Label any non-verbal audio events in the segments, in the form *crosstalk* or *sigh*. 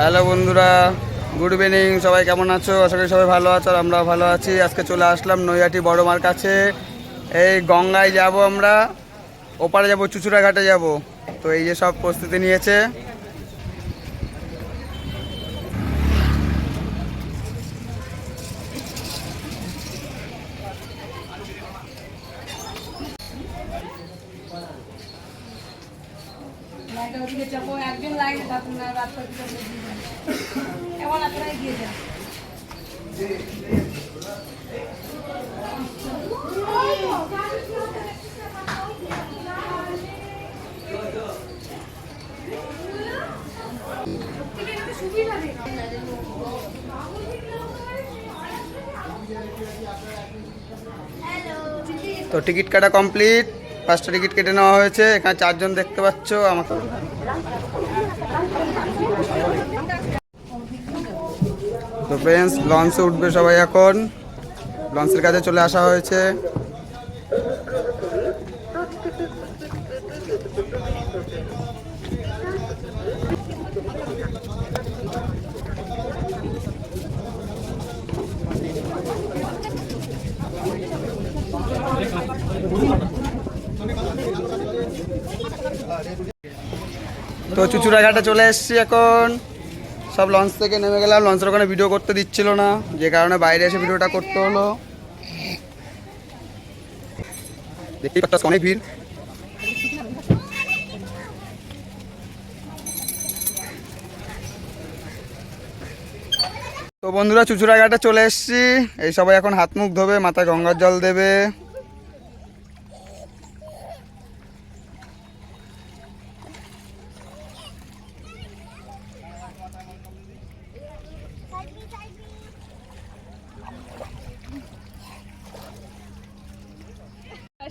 Hello বন্ধুরা, good evening, সবাই কেমন আছো? আশা করি সবাই ভালো আছো আর আমরা ভালো আছি। আজকে চলে আসলাম নৈহাটি বড় মার কাছে। এই গঙ্গায় যাব আমরা, ওপারে যাব চুচুড়া ঘাটে যাব। তো এই যে সব প্রস্তুতি নিয়েছে। একজন লাইনে তো টিকিট কাটা কমপ্লিট। পাঁচটা টিকিট কেটে নেওয়া হয়েছে। এখানে চারজন দেখতে পাচ্ছ। আমাকে তো ফ্রেন্ডস লঞ্চে উঠবে সবাই এখন। লঞ্চের কাছে চলে আসা হয়েছে। তো চুচুড়া ঘাটে চলে এসেছি এখন। সব লঞ্চ থেকে নেমে গেলাম লঞ্চের ওখানে ভিডিও করতে দিচ্ছিল না, যে কারণে বাইরে এসে ভিডিওটা করতে হলো। অনেক ভিড়। তো বন্ধুরা চুচুড়া ঘাটে চলে এসেছি। এই সবাই এখন হাত মুখ ধোবে, মাথায় গঙ্গার জল দেবে।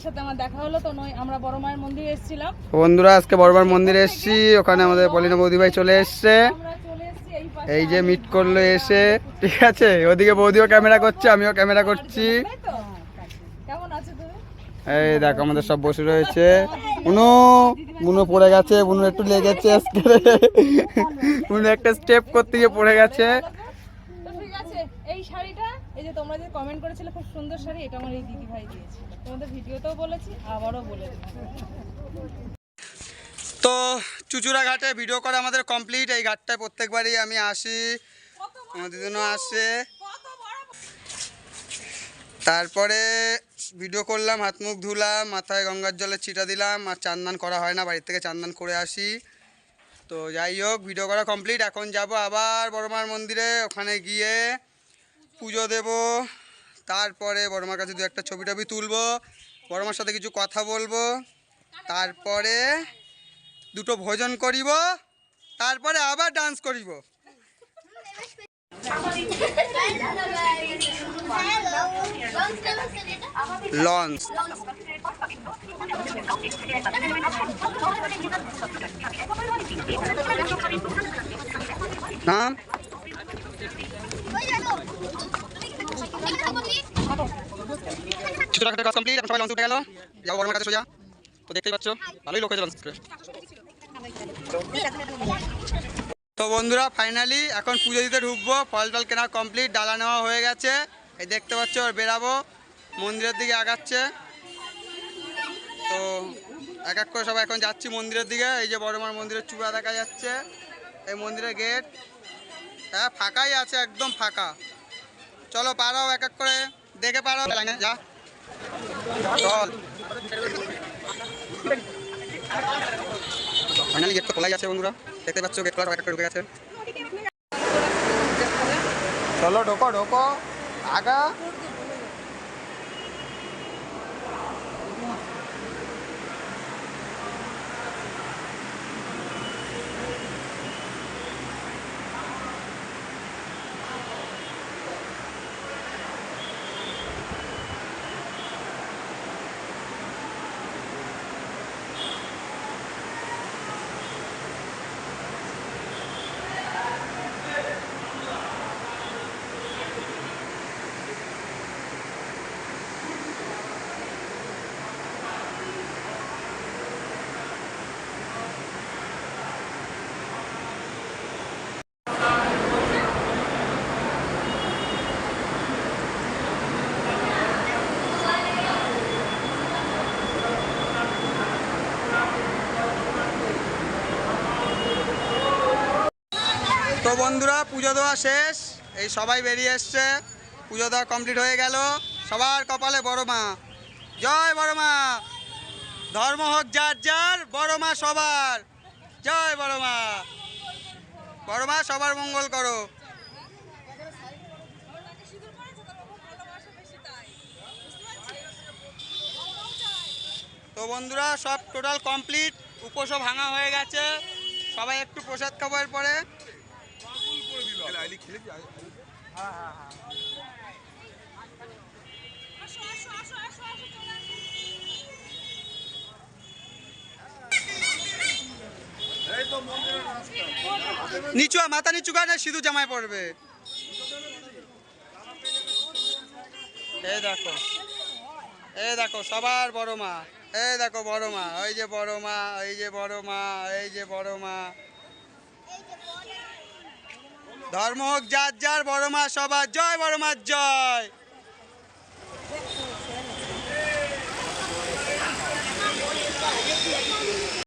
সাথে আমার দেখা হলো তো নয় আমরা বড় মায়ের মন্দিরে এসেছিলাম। বন্ধুরা আজকে বড়বার মন্দিরে এসেছি। ওখানে আমাদের পলিনা বৌদি ভাই চলে এসছে। এই যে মিট করল এসে। ঠিক আছে ওদিকে বৌদিও ক্যামেরা করছে আমিও ক্যামেরা করছি। এই দেখো আমাদের সব বসে রয়েছে। বুনু বুনু পড়ে গেছে বুনু একটু লেগেছে আজকে। *laughs* বুনু একটা স্টেপ করতে গিয়ে পড়ে গেছে তো ঠিক আছে এই শাড়িটা এই যে তোমরা যে কমেন্ট করেছিলে, খুব সুন্দর শাড়ি, এটা আমার এই দিদি ভাই দিয়েছিল তোমাদের ভিডিওতেও বলেছি, আবারও বলে তো চুচুড়া ঘাটে ভিডিও করা আমাদের কমপ্লিট এই ঘাটটায় প্রত্যেকবারই আমি আসি। দিদিনও আসে। তারপরে ভিডিও করলাম, হাত মুখ ধুলাম, মাথায় গঙ্গার জলে ছিটা দিলাম, আর চান্দান করা হয় না, বাড়ির থেকে চান্দান করে আসি। তো যাই হোক ভিডিও করা কমপ্লিট এখন যাব আবার বড়মার মন্দিরে, ওখানে গিয়ে পুজো দেব। তারপরে বড়মার কাছে দু একটা ছবি টবি তুলবো। বড়মার সাথে কিছু কথা বলব। তারপরে দুটো ভোজন করিব। তারপরে আবার ডান্স করিব। লঞ্চ নাম ছোটখাটো কাজ কমপ্লিট সবাই লঞ্চ উঠে গেল। যাব বড়মার কাছে সোজা। তো দেখতেই পাচ্ছ, ভালোই লোক হয়েছে লঞ্চ তো বন্ধুরা ফাইনালি এখন পুজো দিতে ঢুকবো। ফল টল কেনা কমপ্লিট ডালা নেওয়া হয়ে গেছে। এই দেখতে পাচ্ছ, আর বেরাবো। মন্দিরের দিকে আগাচ্ছে। তো এক এক করে সবাই এখন যাচ্ছি মন্দিরের দিকে। এই যে বড়মার মন্দিরের চূড়া দেখা যাচ্ছে। এই মন্দিরের গেট হ্যাঁ ফাঁকাই আছে একদম ফাঁকা। চলো পারাও এক এক করে দেখে পারাও যা। চল। ফাইনালি গেট তো খোলাই আছে বন্ধুরা। দেখতে পাচ্ছ গেট খোলা এক একটা ঢুকে গেছে। চলো ঢোকো ঢোকো। আগা। তো বন্ধুরা, পুজো দেওয়া শেষ। এই সবাই বেরিয়ে এসছে। পুজো দেওয়া কমপ্লিট হয়ে গেল। সবার কপালে বড় মা। জয় বড় মা। ধর্ম হোক যার যার, বড় মা সবার। জয় বড় মা। বড় মা সবার মঙ্গল করো। তো বন্ধুরা, সব টোটাল কমপ্লিট উপোসও ভাঙা হয়ে গেছে। সবাই একটু প্রসাদ খাবার পরে নিচু আয়, মাথা নিচু কানে সিধু জামায় পড়বে এই দেখো এই দেখো সবার বড় মা এই দেখো বড় মা ওই যে বড় মা এই যে বড় মা এই যে বড় মা। ধর্ম হোক যার যার বড় মা সবার জয় বড় মার জয়।